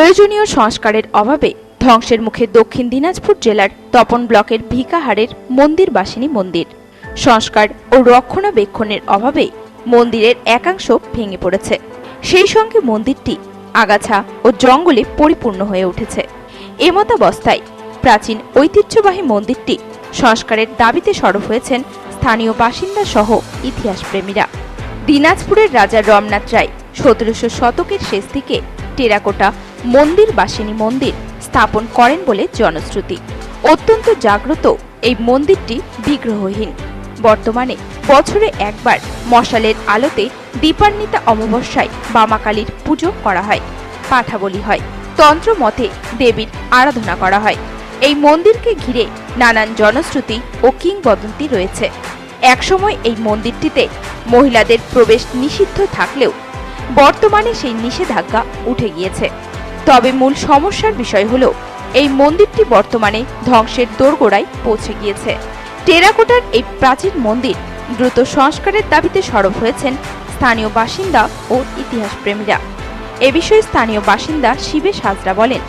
প্রয়োজনীয় সংস্কারের অভাবে ধ্বংসের মুখে দক্ষিণ দিনাজপুর জেলার তপন ব্লকের ভিকাহারের মন্দির বাসিনী মন্দির। সংস্কার ও রক্ষণাবেক্ষণের অভাবে মন্দিরের একাংশ ভেঙে পড়েছে। সেই সঙ্গে মন্দিরটি আগাছা ও জঙ্গলে পরিপূর্ণ হয়ে উঠেছে। এমতাবস্থায় প্রাচীন ঐতিহ্যবাহী মন্দিরটি সংস্কারের দাবিতে সরব হয়েছেন স্থানীয় বাসিন্দা সহ ইতিহাসপ্রেমীরা। দিনাজপুরের রাজা রমনাথ রায় সতেরোশো শতকের শেষ দিকে টেরাকোটা মন্দির বাসিনী মন্দির স্থাপন করেন বলে জনশ্রুতি। অত্যন্ত জাগ্রত এই মন্দিরটি বিগ্রহহীন। বর্তমানে বছরে একবার মশালের আলোতে দীপান্বিতা অমাবস্যায় বামাকালীর পুজো করা হয়, পাঠাবলি হয়। তন্ত্র মতে দেবীর আরাধনা করা হয়। এই মন্দিরকে ঘিরে নানান জনশ্রুতি ও কিংবদন্তি রয়েছে। একসময় এই মন্দিরটিতে মহিলাদের প্রবেশ নিষিদ্ধ থাকলেও বর্তমানে সেই নিষেধাজ্ঞা উঠে গিয়েছে। তবে মূল সমস্যার বিষয় হলো, এই মন্দিরটি বর্তমানে ধ্বংসের দোরগোড়ায় পৌঁছে গিয়েছে। টেরাকোটার এই প্রাচীন মন্দির দ্রুত সংস্কারের দাবিতে সরব হয়েছেন স্থানীয় বাসিন্দা ও ইতিহাসপ্রেমীরা। এ বিষয়ে স্থানীয় বাসিন্দা শিবেশ হাজরা বলেন,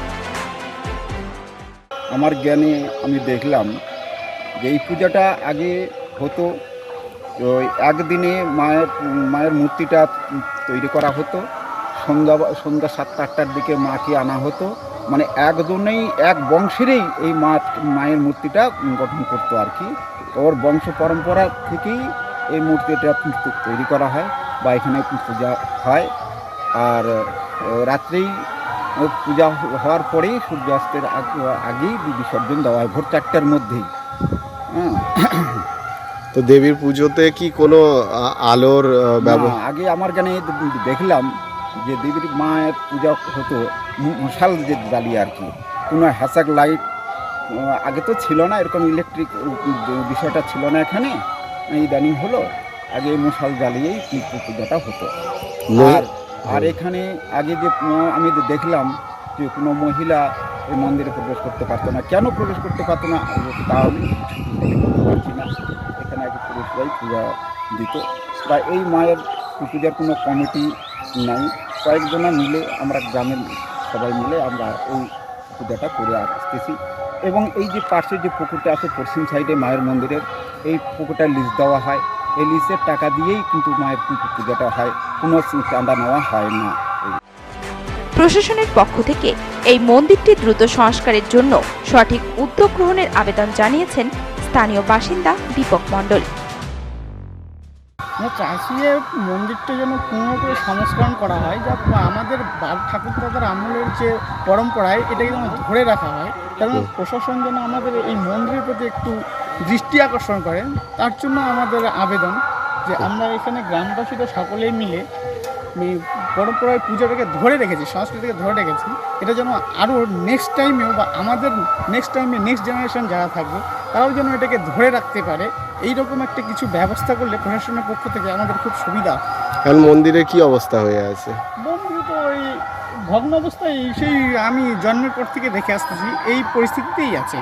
আমার জ্ঞানে আমি দেখলাম যে এই পূজাটা আগে হতো একদিনে মায়ের মায়ের মূর্তিটা তৈরি করা হতো। সন্ধ্যা সন্ধ্যা সাতটা আটটার দিকে মাকে আনা হতো। মানে একজনেই এক বংশেরই এই মা মায়ের মূর্তিটা গঠন করতো আর কি। ওর বংশ পরম্পরা থেকেই এই মূর্তিটা তৈরি করা হয় বা এখানে পূজা হয়। আর রাত্রেই পূজা হওয়ার পরেই সূর্যাস্তের আগ- আগেই বিসর্জন দেওয়া হয় ভোর চারটার মধ্যেই। হ্যাঁ। তো দেবীর পুজোতে কি কোনো আলোর ব্যবহার আগে আমার গানে দেখলাম যে দেবীর মায়ের পূজা হতো মশাল যে জ্বালিয়ে আর কি কোনো হ্যাসাক লাইট আগে তো ছিল না এরকম ইলেকট্রিক বিষয়টা ছিল না এখানে ইদানিং হলো আগে মশাল জ্বালিয়েই পূজাটা হতো। আর আর এখানে আগে যে আমি দেখলাম যে কোনো মহিলা এই মন্দিরে প্রবেশ করতে পারতো না কেন প্রবেশ করতে পারতো না তা আমি পারছি না এখানে আগে পুরুষরাই পূজা দিত। বা এই মায়ের পূজার কোনো কমিটি নাই। কয়েকজনা মিলে আমরা গ্রামের সবাই মিলে আমরা এই পূজাটা করে আসতেছি। এবং এই যে পাশে যে পুকুরটা আছে, পশ্চিম সাইডে মায়ের মন্দিরের, এই পুকুরটা লিজ দেওয়া হয়। এই লিজের টাকা দিয়েই কিন্তু মায়ের পূ- পূজাটা হয়। কোনো চাঁদা নেওয়া হয় না। প্রশাসনের পক্ষ থেকে এই মন্দিরটি দ্রুত সংস্কারের জন্য সঠিক উদ্যোগ গ্রহণের আবেদন জানিয়েছেন স্থানীয় বাসিন্দা দীপক মণ্ডল। আমরা চাইছি যে মন্দিরটা যেন পুনঃ করে সংস্করণ করা হয় যা আমাদের ঠাকুর দাদার আমলের যে পরম্পরায় এটাকে যেন ধরে রাখা হয়। কারণ প্রশাসন যেন আমাদের এই মন্দিরের প্রতি একটু দৃষ্টি আকর্ষণ করেন তার জন্য আমাদের আবেদন যে আমরা এখানে গ্রামবাসীরা সকলেই মিলে এই পরম্পরায় পুজোটাকে ধরে রেখেছি সংস্কৃতিকে ধরে রেখেছি। এটা যেন আরও নেক্সট টাইমেও বা আমাদের নেক্সট টাইমে নেক্সট জেনারেশন যারা থাকবে তারাও যেন এটাকে ধরে রাখতে পারে। এইরকম একটা কিছু ব্যবস্থা করলে প্রশাসনের পক্ষ থেকে আমাদের খুব সুবিধা। এখন মন্দিরে কি অবস্থা হয়ে আছে? বন্ধু তো ওই ভগ্ন অবস্থায় সেই আমি জন্মের পর থেকে দেখে আসতেছি এই পরিস্থিতিতেই আছে।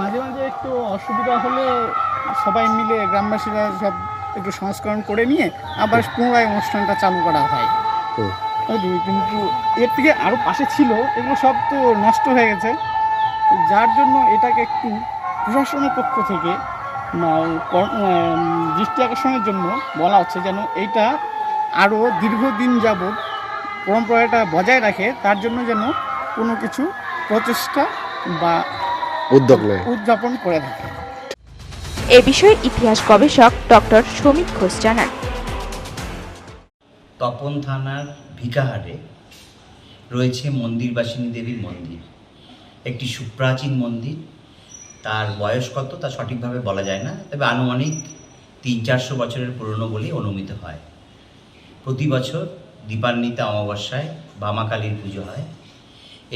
মাঝে মাঝে একটু অসুবিধা হলে সবাই মিলে গ্রামবাসীরা সব একটু সংস্করণ করে নিয়ে আবার পুনরায় অনুষ্ঠানটা চালু করা হয়। কিন্তু এর থেকে আরও পাশে ছিল এগুলো সব তো নষ্ট হয়ে গেছে। যার জন্য এটাকে একটু প্রশাসনের পক্ষ থেকে দৃষ্টি আকর্ষণের জন্য বলা হচ্ছে যেন এইটা আরও দীর্ঘদিন যাবৎ পরম্পরাটা বজায় রাখে তার জন্য যেন কোনো কিছু প্রচেষ্টা বা উদ্যোগ উদযাপন করে থাকে। এ বিষয়ে ইতিহাস গবেষক ডক্টর সমীর ঘোষ জানান। তপন থানার ভিকাহারে রয়েছে মন্দিরবাসিনী দেবীর মন্দির। একটি সুপ্রাচীন মন্দির। তার বয়স কত তা সঠিকভাবে বলা যায় না, তবে আনুমানিক তিন চারশো বছরের পুরনো বলেই অনুমিত হয়। প্রতি বছর দীপান্বিতা অমাবস্যায় বামাকালীর পুজো হয়।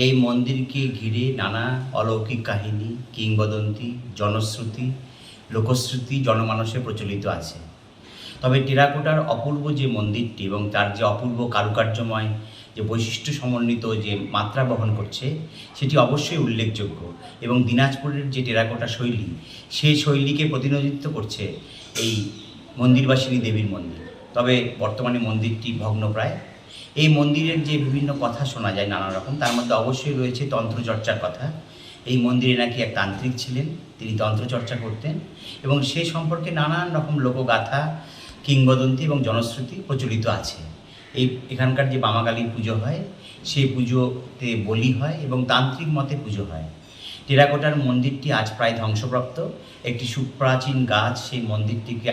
এই মন্দিরকে ঘিরে নানা অলৌকিক কাহিনী, কিংবদন্তি, জনশ্রুতি লোকশ্রুতি জনমানসে প্রচলিত আছে। তবে টেরাকোটার অপূর্ব যে মন্দিরটি এবং তার যে অপূর্ব কারুকার্যময়, যে বৈশিষ্ট্য সমন্বিত যে মাত্রা বহন করছে, সেটি অবশ্যই উল্লেখযোগ্য এবং দিনাজপুরের যে টেরাকোটা শৈলী সেই শৈলীকে প্রতিনিধিত্ব করছে এই মন্দিরবাসিনী দেবীর মন্দির। তবে বর্তমানে মন্দিরটি ভগ্নপ্রায়। এই মন্দিরের যে বিভিন্ন কথা শোনা যায় নানা রকম তার মধ্যে অবশ্যই রয়েছে তন্ত্রচর্চার কথা। এই মন্দিরে নাকি এক তান্ত্রিক ছিলেন, তিনি তন্ত্রচর্চা করতেন এবং সে সম্পর্কে নানান রকম লোকগাথা, কিংবদন্তি এবং জনশ্রুতি প্রচলিত আছে। এই এখানকার যে বামাকালী পুজো হয় সেই পুজোতে বলি হয় এবং তান্ত্রিক মতে পুজো হয়। টেরাকোটার মন্দিরটি আজ প্রায় ধ্বংসপ্রাপ্ত। একটি সুপ্রাচীন গাছ সেই মন্দিরটিকে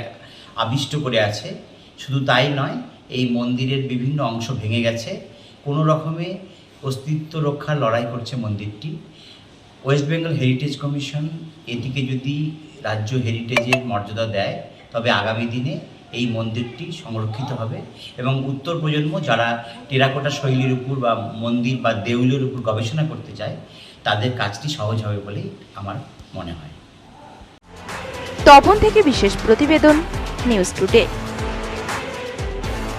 আবিষ্ট করে আছে। শুধু তাই নয়, এই মন্দিরের বিভিন্ন অংশ ভেঙে গেছে। কোনো রকমে অস্তিত্ব রক্ষার লড়াই করছে মন্দিরটি। ওয়েস্ট বেঙ্গল হেরিটেজ কমিশন এটিকে যদি রাজ্য হেরিটেজের মর্যাদা দেয়, তবে আগামী দিনে এই মন্দিরটি সংরক্ষিত হবে এবং উত্তর প্রজন্ম যারা টেরাকোটা শৈলীর উপর বা মন্দির বা দেউলের উপর গবেষণা করতে চায়, তাদের কাজটি সহজ হবে বলেই আমার মনে হয়। তপন থেকে বিশেষ প্রতিবেদন নিউজ টুডে